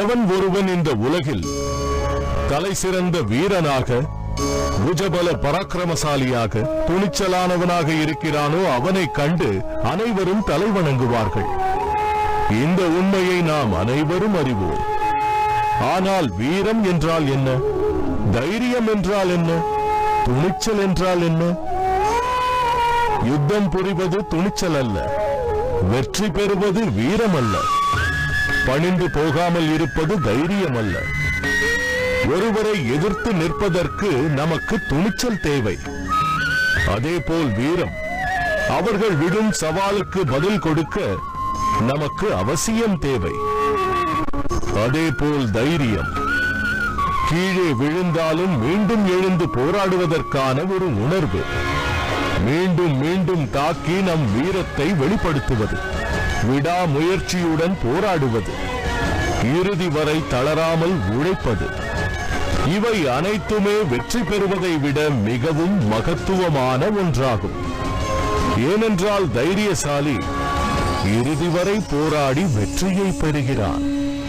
எவன் ஒருவன் இந்த உலகில் தலை சிறந்த வீரனாக புஜபல பராக்கிரமசாலியாக துணிச்சலானவனாக இருக்கிறானோ அவனை கண்டு அனைவரும் தலை வணங்குவார்கள். இந்த உண்மையை நாம் அனைவரும் அறிவோம். ஆனால் வீரம் என்றால் என்ன? தைரியம் என்றால் என்ன? துணிச்சல் என்றால் என்ன? யுத்தம் புரிவது துணிச்சல் அல்ல. வெற்றி பெறுவது வீரம் அல்ல. பணிந்து போகாமல் இருப்பது தைரியம் அல்ல ஒருவரை எதிர்த்து நிற்பதற்கு நமக்கு துணிச்சல் தேவை. அதேபோல் வீரம். அவர்கள் விடும் சவாலுக்கு பதில் கொடுக்க நமக்கு அவசியம் தேவை. அதேபோல் தைரியம். கீழே விழுந்தாலும் மீண்டும் எழுந்து போராடுவதற்கான ஒரு உணர்வு. மீண்டும் மீண்டும் தாக்கி நம் வீரத்தை வெளிப்படுத்துவது. விடாமுயற்சியுடன் போராடுவது. இறுதி வரை தளராமல் உழைப்பது. இவை அனைத்துமே வெற்றி பெறுவதை விட மிகவும் மகத்துவமான ஒன்றாகும். ஏனென்றால் தைரியசாலி இறுதி வரை போராடி வெற்றியை பெறுகிறான்.